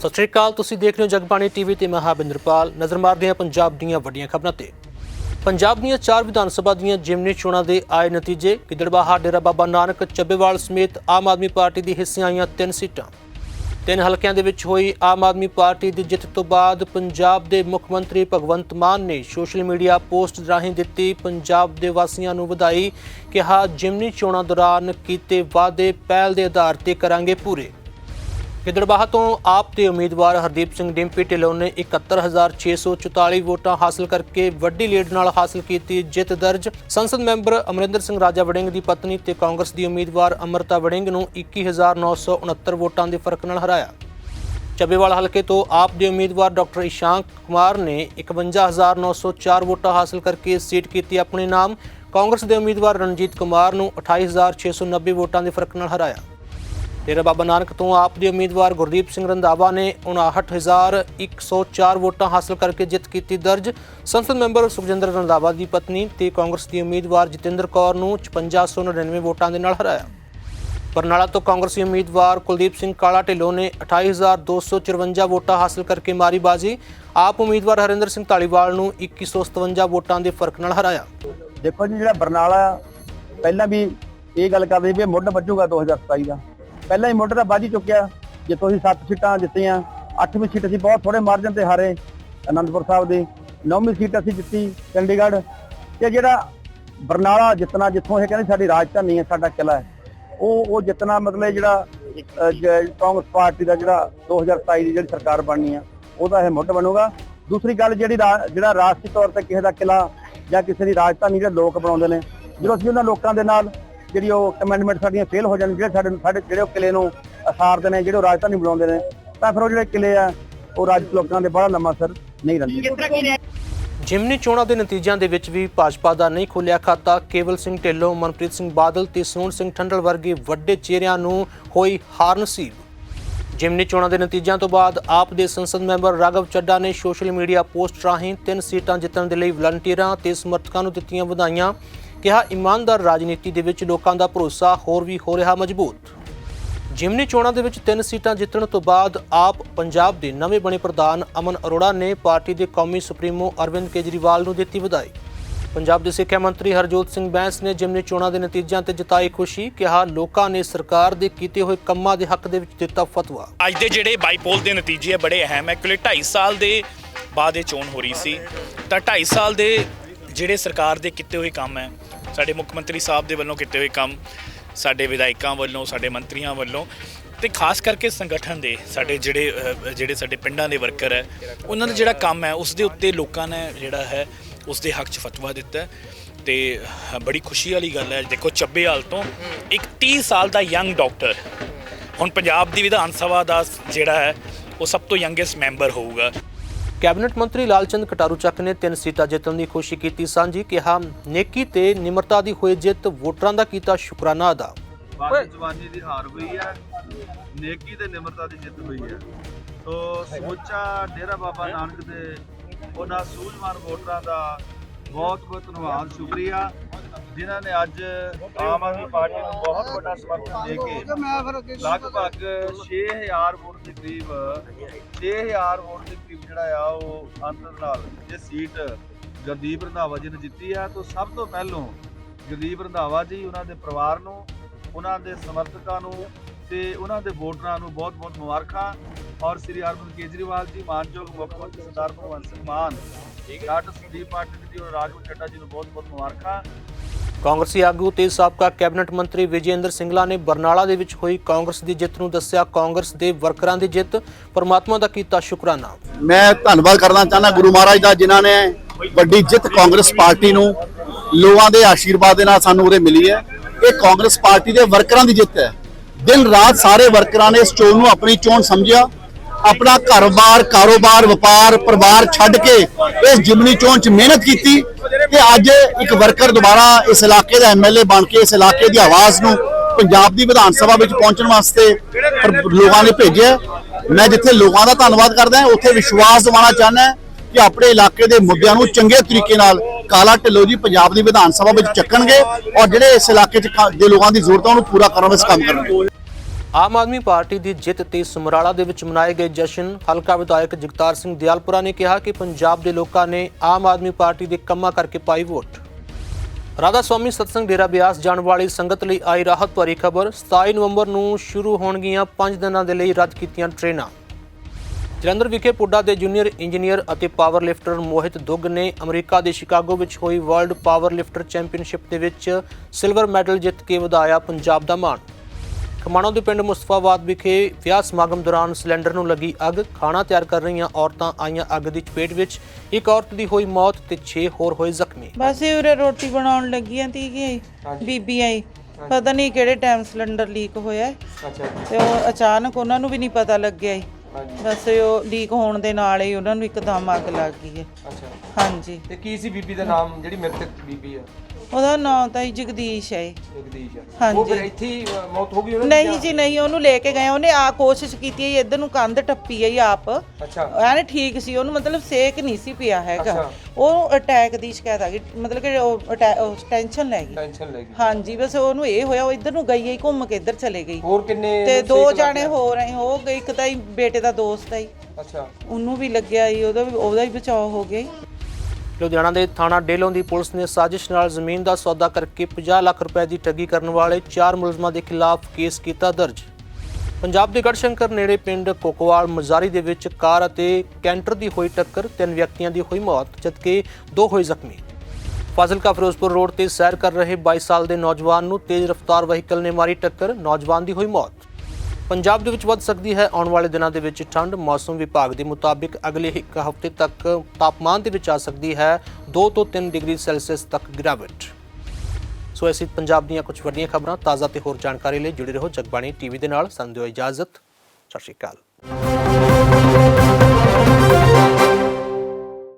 ਸਤਿ ਸ਼੍ਰੀ ਅਕਾਲ, ਤੁਸੀਂ ਦੇਖ ਰਹੇ ਹੋ ਜਗਬਾਣੀ ਟੀਵੀ ਤੇ ਮੈਂ ਹਾਬਿੰਦਰਪਾਲ ਨਜ਼ਰ ਮਾਰਦੇ ਹਾਂ ਪੰਜਾਬ ਦੀਆਂ ਵੱਡੀਆਂ ਖਬਰਾਂ ਤੇ। ਪੰਜਾਬ ਦੀਆਂ ਚਾਰ ਵਿਧਾਨ ਸਭਾ ਦੀਆਂ ਜਿਮਨੀ ਚੋਣਾਂ ਦੇ ਆਏ ਨਤੀਜੇ, ਗਿੱਦੜਬਾਹਾ ਡੇਰਾ ਬਾਬਾ ਨਾਨਕ, ਚੱਬੇਵਾਲ ਸਮੇਤ ਆਮ ਆਦਮੀ ਪਾਰਟੀ ਦੀ ਹਿੱਸਿਆਂ ਆਈਆਂ ਤਿੰਨ ਸੀਟਾਂ। ਤਿੰਨ ਹਲਕਿਆਂ ਦੇ ਵਿੱਚ ਹੋਈ ਆਮ ਆਦਮੀ ਪਾਰਟੀ ਦੀ ਜਿੱਤ ਤੋਂ ਬਾਅਦ ਪੰਜਾਬ ਦੇ ਮੁੱਖ ਮੰਤਰੀ ਭਗਵੰਤ ਮਾਨ ਨੇ ਸੋਸ਼ਲ ਮੀਡੀਆ ਪੋਸਟ ਰਾਹੀਂ ਦਿੱਤੀ ਪੰਜਾਬ ਦੇ ਵਾਸੀਆਂ ਨੂੰ ਵਧਾਈ, ਕਿਹਾ ਜਿਮਨੀ ਚੋਣਾਂ ਦੌਰਾਨ ਕੀਤੇ ਵਾਅਦੇ ਪਹਿਲ ਦੇ ਆਧਾਰ ਤੇ ਕਰਾਂਗੇ ਪੂਰੇ। ਗਿੱਦੜਬਾਹਾ ਤੋਂ ਆਪ ਦੇ ਉਮੀਦਵਾਰ ਹਰਦੀਪ ਸਿੰਘ ਡਿੰਪੀ ਢਿੱਲੋਂ ਨੇ 71644 ਵੋਟਾਂ ਹਾਸਲ ਕਰਕੇ ਵੱਡੀ ਲੀਡ ਨਾਲ ਹਾਸਲ ਕੀਤੀ ਜਿੱਤ ਦਰਜ। ਸੰਸਦ ਮੈਂਬਰ ਅਮਰਿੰਦਰ ਸਿੰਘ ਰਾਜਾ ਵੜਿੰਗ ਦੀ ਪਤਨੀ ਤੇ ਕਾਂਗਰਸ ਦੀ ਉਮੀਦਵਾਰ ਅਮਰਤਾ ਵੜਿੰਗ ਨੂੰ 21969 ਵੋਟਾਂ ਦੇ ਫ਼ਰਕ ਨਾਲ ਹਰਾਇਆ। ਚੱਬੇਵਾਲ ਹਲਕੇ ਤੋਂ ਆਪ ਦੇ ਉਮੀਦਵਾਰ ਡਾਕਟਰ ਇਸ਼ਾਂਕ ਕੁਮਾਰ ਨੇ 51904 ਵੋਟਾਂ ਹਾਸਲ ਕਰਕੇ ਸੀਟ ਕੀਤੀ ਆਪਣੇ ਨਾਮ। ਕਾਂਗਰਸ ਦੇ ਉਮੀਦਵਾਰ ਰਣਜੀਤ ਕੁਮਾਰ ਨੂੰ 28690 ਵੋਟਾਂ ਦੇ ਫ਼ਰਕ ਨਾਲ ਹਰਾਇਆ। ਡੇਰਾ ਬਾਬਾ ਨਾਨਕ ਤੋਂ ਆਪ ਦੇ ਉਮੀਦਵਾਰ ਗੁਰਦੀਪ ਸਿੰਘ ਰੰਧਾਵਾ ਨੇ 59104 ਵੋਟਾਂ ਹਾਸਲ ਕਰਕੇ ਜਿੱਤ ਕੀਤੀ ਦਰਜ। ਸੰਸਦ ਮੈਂਬਰ ਸੁਖਜਿੰਦਰ ਰੰਧਾਵਾ ਦੀ ਪਤਨੀ ਤੇ ਕਾਂਗਰਸ ਦੀ ਉਮੀਦਵਾਰ ਜਤਿੰਦਰ ਕੌਰ ਨੂੰ 5599 ਵੋਟਾਂ ਦੇ ਨਾਲ ਹਰਾਇਆ। ਬਰਨਾਲਾ ਤੋਂ ਕਾਂਗਰਸੀ ਉਮੀਦਵਾਰ ਕੁਲਦੀਪ ਸਿੰਘ ਕਾਲਾ ਢਿੱਲੋਂ ਨੇ 28254 ਵੋਟਾਂ ਹਾਸਲ ਕਰਕੇ ਮਾਰੀ ਬਾਜੀ ਆਪ ਉਮੀਦਵਾਰ ਹਰਿੰਦਰ ਸਿੰਘ ਢਾਲੀਵਾਲ ਨੂੰ 2157 ਵੋਟਾਂ ਦੇ ਫ਼ਰਕ ਨਾਲ ਹਰਾਇਆ। ਦੇਖੋ ਜੀ, ਜਿਹੜਾ ਬਰਨਾਲਾ, ਪਹਿਲਾਂ ਵੀ ਇਹ ਗੱਲ ਕਰਦੇ ਸੀ ਵੀ ਇਹ ਮੁੱਢ ਵੱਜੂਗਾ 2027 ਦਾ। ਪਹਿਲਾਂ ਹੀ ਮੁੱਢ ਤਾਂ ਵੱਜ ਹੀ ਚੁੱਕਿਆ। ਜਿੱਥੋਂ ਅਸੀਂ 7 ਸੀਟਾਂ ਜਿੱਤੀਆਂ 8ਵੀਂ ਸੀਟ ਅਸੀਂ ਬਹੁਤ ਥੋੜੇ ਮਾਰਜਨ ਤੇ ਹਾਰੇ ਅਨੰਦਪੁਰ ਸਾਹਿਬ ਦੀ। 9ਵੀਂ ਸੀਟ ਅਸੀਂ ਜਿੱਤੀ ਚੰਡੀਗੜ੍ਹ। ਤੇ ਜਿਹੜਾ ਬਰਨਾਲਾ ਜਿੱਤਣਾ, ਜਿੱਥੋਂ ਇਹ ਕਹਿੰਦੇ ਸਾਡੀ ਰਾਜਧਾਨੀ ਹੈ, ਸਾਡਾ ਕਿਲਾ ਹੈ। ਉਹ ਉਹ ਜਿੱਤਣਾ ਮਤਲਬ ਜਿਹੜਾ ਕਾਂਗਰਸ ਪਾਰਟੀ ਦਾ ਜਿਹੜਾ 2027 ਦੀ ਜਿਹੜੀ ਸਰਕਾਰ ਬਣਨੀ ਆ, ਉਹਦਾ ਇਹ ਮੁੱਢ ਬਣੂਗਾ। ਦੂਸਰੀ ਗੱਲ ਜਿਹੜੀ ਰਾ- ਜਿਹੜਾ ਰਾਸ਼ਟਰੀ ਤੌਰ ਤੇ ਕਿਸੇ ਦਾ ਕਿਲਾ ਜਾਂ ਕਿਸੇ ਦੀ ਰਾਜਧਾਨੀ ਜਿਹੜੇ ਲੋਕ ਬਣਾਉਂਦੇ ਨੇ, ਜਦੋਂ ਅਸੀਂ ਉਹਨਾਂ ਲੋਕਾਂ ਦੇ ਨਾਲ ਜਿਹੜੀ ਉਹ ਕਮੈਂਡਮੈਂਟ ਸਾਡੀਆਂ ਫੇਲ ਹੋ ਜਾਣ ਜਿਹੜੇ ਸਾਡੇ ਸਾਡੇ ਜਿਹੜੇ ਉਹ ਕਿਲੇ ਨੂੰ ਅਸਾਰਦੇ ਨੇ ਜਿਹੜੇ ਉਹ ਰਾਜਧਾਨੀ ਬਣਾਉਂਦੇ ਨੇ ਤਾਂ ਫਿਰ ਉਹ ਜਿਹੜੇ ਕਿਲੇ ਆ ਉਹ ਰਾਜ ਲੋਕਾਂ ਦੇ ਬੜਾ ਲੰਮਾ ਸਰ ਨਹੀਂ ਰਹਿੰਦੇ। ਜਿਮਨੀ ਚੋਣਾਂ ਦੇ ਨਤੀਜਿਆਂ ਦੇ ਵਿੱਚ ਵੀ ਭਾਜਪਾ ਦਾ ਨਹੀਂ ਖੁੱਲਿਆ ਖਾਤਾ। ਕੇਵਲ ਸਿੰਘ ਢਿੱਲੋਂ ਮਨਪ੍ਰੀਤ ਸਿੰਘ ਬਾਦਲ ਤੇ ਸੋਹਣ ਸਿੰਘ ਠੰਡਲ ਵਰਗੇ ਵੱਡੇ ਚਿਹਰਿਆਂ ਨੂੰ ਹੋਈ ਹਾਰ ਨਸੀਬ ਜਿਮਨੀ ਚੋਣਾਂ ਦੇ ਨਤੀਜਿਆਂ ਤੋਂ ਬਾਅਦ ਆਪ ਦੇ ਸੰਸਦ ਮੈਂਬਰ ਰਾਘਵ ਚੱਡਾ ਨੇ ਸੋਸ਼ਲ ਮੀਡੀਆ ਪੋਸਟ ਰਾਹੀਂ ਤਿੰਨ ਸੀਟਾਂ ਜਿੱਤਣ ਦੇ ਲਈ ਵਲੰਟੀਅਰਾਂ ਤੇ ਸਮਰਥਕਾਂ ਨੂੰ ਦਿੱਤੀਆਂ ਵਧਾਈਆਂ। ਕਿਹਾ, ਇਮਾਨਦਾਰ ਰਾਜਨੀਤੀ ਦੇ ਵਿੱਚ ਲੋਕਾਂ ਦਾ ਭਰੋਸਾ ਹੋਰ ਵੀ ਹੋ ਰਿਹਾ ਮਜ਼ਬੂਤ। ਜਿਮਨੀ ਚੋਣਾਂ ਦੇ ਵਿੱਚ ਤਿੰਨ ਸੀਟਾਂ ਜਿੱਤਣ ਤੋਂ ਬਾਅਦ ਆਪ ਪੰਜਾਬ ਦੇ ਨਵੇਂ ਬਣੇ ਪ੍ਰਧਾਨ ਅਮਨ ਅਰੋੜਾ ਨੇ ਪਾਰਟੀ ਦੇ ਕੌਮੀ ਸੁਪਰੀਮੋ ਅਰਵਿੰਦ ਕੇਜਰੀਵਾਲ ਨੂੰ ਦਿੱਤੀ ਵਧਾਈ। ਪੰਜਾਬ ਦੇ ਸਿੱਖਿਆ ਮੰਤਰੀ ਹਰਜੋਤ ਸਿੰਘ ਬੈਂਸ ਨੇ ਜਿਮਨੀ ਚੋਣਾਂ ਦੇ ਨਤੀਜਿਆਂ ਤੇ ਜਤਾਈ ਖੁਸ਼ੀ, ਕਿਹਾ, ਲੋਕਾਂ ਨੇ ਸਰਕਾਰ ਦੇ ਕੀਤੇ ਹੋਏ ਕੰਮਾਂ ਦੇ ਹੱਕ ਦੇ ਵਿੱਚ ਦਿੱਤਾ ਫਤਵਾ। ਅੱਜ ਦੇ ਜਿਹੜੇ ਬਾਈਪੋਲ ਦੇ ਨਤੀਜੇ ਆ, ਬੜੇ ਅਹਿਮ ਹੈ ਕਿਉਂਕਿ 2.5 ਸਾਲ ਦੇ ਬਾਅਦ ਇਹ ਚੋਣ ਹੋ ਰਹੀ ਸੀ। ਤਾਂ 2.5 ਸਾਲ ਦੇ ਜਿਹੜੇ ਸਰਕਾਰ ਦੇ ਕੀਤੇ ਹੋਏ ਕੰਮ ਹੈ ਸਾਡੇ ਮੁੱਖ ਮੰਤਰੀ ਸਾਹਿਬ ਦੇ ਵੱਲੋਂ ਕੀਤੇ ਹੋਏ ਕੰਮ ਸਾਡੇ ਵਿਧਾਇਕਾਂ ਵੱਲੋਂ ਸਾਡੇ ਮੰਤਰੀਆਂ ਵੱਲੋਂ ਤੇ ਖਾਸ ਕਰਕੇ ਸੰਗਠਨ ਦੇ ਸਾਡੇ ਜਿਹੜੇ ਅਹ, ਜਿਹੜੇ ਸਾਡੇ ਪਿੰਡਾਂ ਦੇ ਵਰਕਰ ਹੈ ਉਹਨਾਂ ਦਾ ਜਿਹੜਾ ਕੰਮ ਹੈ ਉਸ ਦੇ ਉੱਤੇ ਲੋਕਾਂ ਨੇ ਜਿਹੜਾ ਹੈ ਉਸ ਦੇ ਹੱਕ 'ਚ ਫਤਵਾ ਦਿੱਤਾ ਹੈ। ਤੇ ਬੜੀ ਖੁਸ਼ੀ ਵਾਲੀ ਗੱਲ ਹੈ ਦੇਖੋ ਚੱਬੇਵਾਲ ਤੋਂ ਇੱਕ 30 ਸਾਲ ਦਾ ਯੰਗ ਡਾਕਟਰ ਹੁਣ ਪੰਜਾਬ ਦੀ ਵਿਧਾਨ ਸਭਾ ਦਾ ਜਿਹੜਾ ਹੈ ਉਹ ਸਭ ਤੋਂ ਯੰਗੈਸਟ ਮੈਂਬਰ ਹੋਊਗਾ। ਕੈਬਨਿਟ ਮੰਤਰੀ ਲਾਲਚੰਦ ਕਟਾਰੂ ਚੱਕ ਨੇ ਤਿੰਨ ਸੀਟਾਂ ਜਿੱਤਣ ਦੀ ਖੁਸ਼ੀ ਕੀਤੀ ਸਾਂਝੀ, ਕਿਹਾ ਨੇਕੀ ਤੇ ਨਿਮਰਤਾ ਦੀ ਹੋਈ ਜਿੱਤ ਵੋਟਰਾਂ ਦਾ ਕੀਤਾ ਸ਼ੁਕਰਾਨਾ ਅਦਾ। ਬਾਕੀ ਜਵਾਨੀ ਦੀ ਹਾਰ ਹੋਈ ਹੈ ਨੇਕੀ ਤੇ ਨਿਮਰਤਾ ਦੀ ਜਿੱਤ ਹੋਈ ਹੈ ਸੋ ਸਮੁੱਚਾ ਡੇਰਾ ਬਾਬਾ ਨਾਨਕ ਦੇ ਉਹਨਾਂ ਸੂਝਵਾਨ ਵੋਟਰਾਂ ਦਾ ਬਹੁਤ ਬਹੁਤ ਧੰਨਵਾਦ, ਸ਼ੁਕਰੀਆ। ਜਿਨ੍ਹਾਂ ਨੇ ਅੱਜ ਆਮ ਆਦਮੀ ਪਾਰਟੀ ਨੂੰ ਬਹੁਤ ਵੱਡਾ ਸਮਰਥਨ ਦੇ ਕੇ ਲਗਭਗ 6000 ਵੋਟ ਦੇ ਕਰੀਬ 6000 ਵੋਟ ਦੇ ਕਰੀਬ ਜਿਹੜਾ ਆ ਉਹ ਅੰਤਰ ਨਾਲ ਇਹ ਸੀਟ ਗੁਰਦੀਪ ਰੰਧਾਵਾ ਜੀ ਨੇ ਜਿੱਤੀ ਆ। ਤਾਂ ਸਭ ਤੋਂ ਪਹਿਲੋਂ ਗੁਰਦੀਪ ਰੰਧਾਵਾ ਜੀ ਉਹਨਾਂ ਦੇ ਪਰਿਵਾਰ ਨੂੰ, ਉਹਨਾਂ ਦੇ ਸਮਰਥਕਾਂ ਨੂੰ ਤੇ ਉਹਨਾਂ ਦੇ ਵੋਟਰਾਂ ਨੂੰ ਬਹੁਤ-ਬਹੁਤ ਮੁਬਾਰਕਾਂ। ਔਰ ਸ੍ਰੀ ਅਰਵਿੰਦ ਕੇਜਰੀਵਾਲ ਜੀ, ਮਾਨਯੋਗ ਮੁੱਖ ਮੰਤਰੀ ਸਰਦਾਰ ਭਗਵੰਤ ਸਿੰਘ ਮਾਨ, ਡਾਕਟਰ ਸੰਦੀਪ ਪਾਟਿਲ ਜੀ ਔਰ ਰਾਜਵਰ ਚੱਡਾ ਜੀ ਨੂੰ ਬਹੁਤ-ਬਹੁਤ ਮੁਬਾਰਕਾਂ। ਕਾਂਗਰਸੀ ਆਗੂ ਤੇ ਸਾਬਕਾ ਕੈਬਨਿਟ ਮੰਤਰੀ ਵਿਜੇਂਦਰ ਸਿੰਗਲਾ ਨੇ ਬਰਨਾਲਾ ਦੇ ਵਿੱਚ ਹੋਈ ਕਾਂਗਰਸ ਦੀ ਜਿੱਤ ਨੂੰ ਦੱਸਿਆ। ਕਾਂਗਰਸ ਦੇ ਵਰਕਰਾਂ ਦੀ ਜਿੱਤ, ਪਰਮਾਤਮਾ ਦਾ ਕੀਤਾ ਸ਼ੁਕਰਾਨਾ। ਮੈਂ ਧੰਨਵਾਦ ਕਰਨਾ ਚਾਹੁੰਦਾ ਗੁਰੂ ਮਹਾਰਾਜ ਦਾ, ਜਿਨ੍ਹਾਂ ਨੇ ਵੱਡੀ ਜਿੱਤ ਕਾਂਗਰਸ ਪਾਰਟੀ ਨੂੰ ਲੋਕਾਂ ਦੇ ਆਸ਼ੀਰਵਾਦ ਦੇ ਨਾਲ ਸਾਨੂੰ ਉਰੇ ਮਿਲੀ ਹੈ। ਇਹ ਕਾਂਗਰਸ ਪਾਰਟੀ ਦੇ ਵਰਕਰਾਂ ਦੀ ਜਿੱਤ ਹੈ। ਦਿਨ ਰਾਤ ਸਾਰੇ ਵਰਕਰਾਂ ਨੇ ਇਸ ਚੋਣ ਨੂੰ ਆਪਣੀ ਚੋਣ ਸਮਝਿਆ। ਆਪਣਾ ਘਰ-ਬਾਰ, ਕਾਰੋਬਾਰ, ਵਪਾਰ, ਪਰਿਵਾਰ ਛੱਡ ਕੇ ਇਸ ਜਿਮਨੀ ਚੋਣ 'ਚ ਮਿਹਨਤ ਕੀਤੀ। ਤੇ ਅੱਜ ਇੱਕ ਵਰਕਰ ਦੁਬਾਰਾ ਇਸ ਇਲਾਕੇ ਦਾ ਐਮਐਲਏ ਬਣ ਕੇ ਇਸ ਇਲਾਕੇ ਦੀ ਆਵਾਜ਼ ਨੂੰ ਪੰਜਾਬ ਦੀ ਵਿਧਾਨ ਸਭਾ ਵਿੱਚ ਪਹੁੰਚਣ ਵਾਸਤੇ ਲੋਕਾਂ ਨੇ ਭੇਜਿਆ ਮੈਂ ਜਿੱਥੇ ਲੋਕਾਂ ਦਾ ਧੰਨਵਾਦ ਕਰਦਾ ਉੱਥੇ ਵਿਸ਼ਵਾਸ ਦਿਵਾਉਣਾ ਚਾਹੁੰਦਾ ਕਿ ਆਪਣੇ ਇਲਾਕੇ ਦੇ ਮੁੱਦਿਆਂ ਨੂੰ ਚੰਗੇ ਤਰੀਕੇ ਨਾਲ ਕਾਲਾ ਢਿੱਲੋਂ ਜੀ ਪੰਜਾਬ ਦੀ ਵਿਧਾਨ ਸਭਾ ਵਿੱਚ ਚੱਕਣਗੇ ਔਰ ਜਿਹੜੇ ਇਸ ਇਲਾਕੇ 'ਚ ਦੇ ਲੋਕਾਂ ਦੀ ਜ਼ਰੂਰਤਾਂ ਨੂੰ ਪੂਰਾ ਕਰਨ ਵਿੱਚ ਕੰਮ ਕਰਨਗੇ। ਆਮ ਆਦਮੀ ਪਾਰਟੀ ਦੀ ਜਿੱਤ ਤੇ ਸਮਰਾਲਾ ਦੇ ਵਿੱਚ ਮਨਾਏ ਗਏ ਜਸ਼ਨ, ਹਲਕਾ ਵਿਧਾਇਕ ਜਗਤਾਰ ਸਿੰਘ ਦਿਆਲਪੁਰਾ ਨੇ ਕਿਹਾ ਕਿ ਪੰਜਾਬ ਦੇ ਲੋਕਾਂ ਨੇ ਆਮ ਆਦਮੀ ਪਾਰਟੀ ਦੇ ਕੰਮਾਂ ਕਰਕੇ ਪਾਈ ਵੋਟ। ਰਾਧਾ ਸਵਾਮੀ ਸਤਸੰਗ ਡੇਰਾ ਬਿਆਸ ਜਾਣ ਵਾਲੀ ਸੰਗਤ ਲਈ ਆਈ ਰਾਹਤ ਭਰੀ ਖਬਰ। 27 ਨਵੰਬਰ ਨੂੰ ਸ਼ੁਰੂ ਹੋਣਗੀਆਂ 5 ਦਿਨਾਂ ਦੇ ਲਈ ਰੱਦ ਕੀਤੀਆਂ ਟ੍ਰੇਨਾਂ। ਜਲੰਧਰ ਵਿਖੇ ਪੁੱਡਾ ਦੇ ਜੂਨੀਅਰ ਇੰਜੀਨੀਅਰ ਅਤੇ ਪਾਵਰ ਲਿਫਟਰ ਮੋਹਿਤ ਦੁੱਗ ਨੇ ਅਮਰੀਕਾ ਦੇ ਸ਼ਿਕਾਗੋ ਵਿੱਚ ਹੋਈ ਵਰਲਡ ਪਾਵਰ ਲਿਫਟਰ ਚੈਂਪੀਅਨਸ਼ਿਪ ਦੇ ਵਿੱਚ ਸਿਲਵਰ ਮੈਡਲ ਜਿੱਤ ਕੇ ਵਧਾਇਆ ਪੰਜਾਬ ਦਾ ਮਾਣ। ਖਮਾਣੋ ਦੇ ਪਿੰਡ ਮੁਸਤਫਾਬਾਦ ਵਿਖੇ ਵਿਆਹ ਸਮਾਗਮ ਦੌਰਾਨ ਸਿਲੰਡਰ ਨੂੰ ਲੱਗੀ ਅੱਗ ਖਾਣਾ ਤਿਆਰ ਕਰ ਰਹੀਆਂ ਔਰਤਾਂ ਆਈਆਂ ਅੱਗ ਦੀ ਚਪੇਟ ਵਿੱਚ। ਇੱਕ ਔਰਤ ਦੀ ਹੋਈ ਮੌਤ ਤੇ 6 ਹੋਰ ਹੋਏ ਜ਼ਖਮੀ। ਬਸ ਇਹ ਉਰੇ ਰੋਟੀ ਬਣਾਉਣ ਲੱਗੀਆਂ ਤੀਗੀ ਬੀਬੀ ਆਈ ਪਤਾ ਨਹੀਂ ਕਿਹੜੇ ਟਾਈਮ ਸਿਲੰਡਰ ਲੀਕ ਹੋਇਆ ਹੈ। ਤੇ ਉਹ ਅਚਾਨਕ ਉਹਨਾਂ ਨੂੰ ਵੀ ਨਹੀਂ ਪਤਾ ਲੱਗਿਆ ਹੀ। ਬਸ ਉਹ ਲੀਕ ਹੋਣ ਦੇ ਨਾਲ ਹੀ ਉਹਨਾਂ ਨੂੰ ਇੱਕਦਮ ਅੱਗ ਲੱਗ ਗਈ ਹੈ। ਅੱਛਾ। ਹਾਂਜੀ। ਤੇ ਕੀ ਸੀ ਬੀਬੀ ਦਾ ਨਾਮ? ਜਿਹੜੀ ਮ੍ਰਿਤਕ ਬੀਬੀ ਆ। ਉਹਦਾ ਨਾਂ ਤਾਂ ਜੀ ਜਗਦੀਸ਼ ਹੈ। ਜਗਦੀਸ਼ ਹਾਂਜੀ। ਉਹ ਫਿਰ ਇੱਥੇ ਹੀ ਅ, ਮੌਤ ਹੋ ਗਈ ਉਹਨਾਂ ਨਹੀਂ ਜੀ? ਨਹੀਂ ਉਹਨੂੰ ਲੈ ਕੇ ਗਏ ਉਹਨੇ ਆ ਕੋਸ਼ਿਸ਼ ਕੀਤੀ ਹੈ ਇੱਧਰ ਨੂੰ ਕੰਧ ਟੱਪੀ ਹੈ ਆਪ। ਅੱਛਾ। ਐਨ ਠੀਕ ਸੀ ਉਹਨੂੰ ਮਤਲਬ ਸੇਕ ਨਹੀਂ ਸੀ ਪਿਆ ਹੈਗਾ। ਉਹ ਅਟੈਕ ਦੀ ਸ਼ਿਕਾਇਤ ਆ ਗਈ। ਮਤਲਬ ਕਿ ਉਹ ਟੈਨਸ਼ਨ ਲੈ ਗਈ। ਟੈਨਸ਼ਨ ਲੈ ਗਈ। ਹਾਂਜੀ ਬਸ ਉਹਨੂੰ ਇਹ ਹੋਇਆ ਉਹ ਇੱਧਰ ਨੂੰ ਗਈ ਹੈ ਘੁੰਮ ਕੇ ਇੱਧਰ ਚਲੇ ਗਈ। ਹੋਰ ਕਿੰਨੇ ਤੇ ਦੋ ਲੱਗ ਜਾਣੇ? ਹੋ ਰਹੇ ਹੋ ਗਏ ਇੱਕ ਤਾਂ ਹੀ ਬੇਟੇ ਦਾ ਦੋਸਤ ਹੈ ਅੱਛਾ। ਉਹਨੂੰ ਵੀ ਲੱਗਿਆ ਹੀ ਉਹਦਾ ਵੀ ਉਹਦਾ ਵੀ ਬਚਾਅ ਹੋ ਗਿਆ। ਲੁਧਿਆਣਾ ਦੇ ਥਾਣਾ ਡੇਲੋਂ ਦੀ ਪੁਲਿਸ ਨੇ ਸਾਜ਼ਿਸ਼ ਨਾਲ ਜ਼ਮੀਨ ਦਾ ਸੌਦਾ ਕਰਕੇ 50 ਲੱਖ ਰੁਪਏ ਦੀ ਠੱਗੀ ਕਰਨ ਵਾਲੇ ਚਾਰ ਮੁਲਜ਼ਮਾਂ ਦੇ ਖਿਲਾਫ ਕੇਸ ਕੀਤਾ ਦਰਜ। ਪੰਜਾਬ ਦੇ ਗੜਸ਼ੰਕਰ ਨੇੜੇ ਪਿੰਡ ਕੋਕਵਾਲ ਮਜ਼ਾਰੀ ਦੇ ਵਿੱਚ ਕਾਰ ਅਤੇ ਕੈਂਟਰ ਦੀ ਹੋਈ ਟੱਕਰ, ਤਿੰਨ ਵਿਅਕਤੀਆਂ ਦੀ ਹੋਈ ਮੌਤ, ਜਦਕਿ ਦੋ ਹੋਏ ਜ਼ਖਮੀ। ਫਾਜ਼ਿਲਕਾ ਫਿਰੋਜ਼ਪੁਰ ਰੋਡ ਤੇ ਸੈਰ ਕਰ ਰਹੇ 22 ਸਾਲ ਦੇ ਨੌਜਵਾਨ ਨੂੰ ਤੇਜ਼ ਰਫ਼ਤਾਰ ਵਹੀਕਲ ਨੇ ਮਾਰੀ ਟੱਕਰ, ਨੌਜਵਾਨ ਦੀ ਹੋਈ ਮੌਤ। ਪੰਜਾਬ ਦੇ ਵਿੱਚ ਵੱਧ ਸਕਦੀ ਹੈ। ਆਉਣ ਵਾਲੇ ਦਿਨਾਂ ਦੇ ਵਿੱਚ ਠੰਡ, ਮੌਸਮ ਵਿਭਾਗ ਦੇ ਮੁਤਾਬਿਕ ਅਗਲੇ ਇੱਕ ਹਫ਼ਤੇ ਤੱਕ ਤਾਪਮਾਨ ਦੇ ਵਿੱਚ ਆ ਸਕਦੀ ਹੈ। 2 ਤੋਂ 3 ਡਿਗਰੀ ਸੈਲਸੀਅਸ ਤੱਕ ਗਿਰਾਵਟ। ਸੋ ਐਸੀ ਪੰਜਾਬ ਦੀਆਂ ਕੁਝ ਵੱਡੀਆਂ ਖਬਰਾਂ, ਤਾਜ਼ਾ ਤੇ ਹੋਰ ਜਾਣਕਾਰੀ ਲਈ ਜੁੜੇ ਰਹੋ ਜਗਬਾਣੀ ਟੀਵੀ ਦੇ ਨਾਲ। ਸਾਨੂੰ ਦਿਓ ਇਜਾਜ਼ਤ। ਸਤਿ ਸ਼੍ਰੀ ਅਕਾਲ।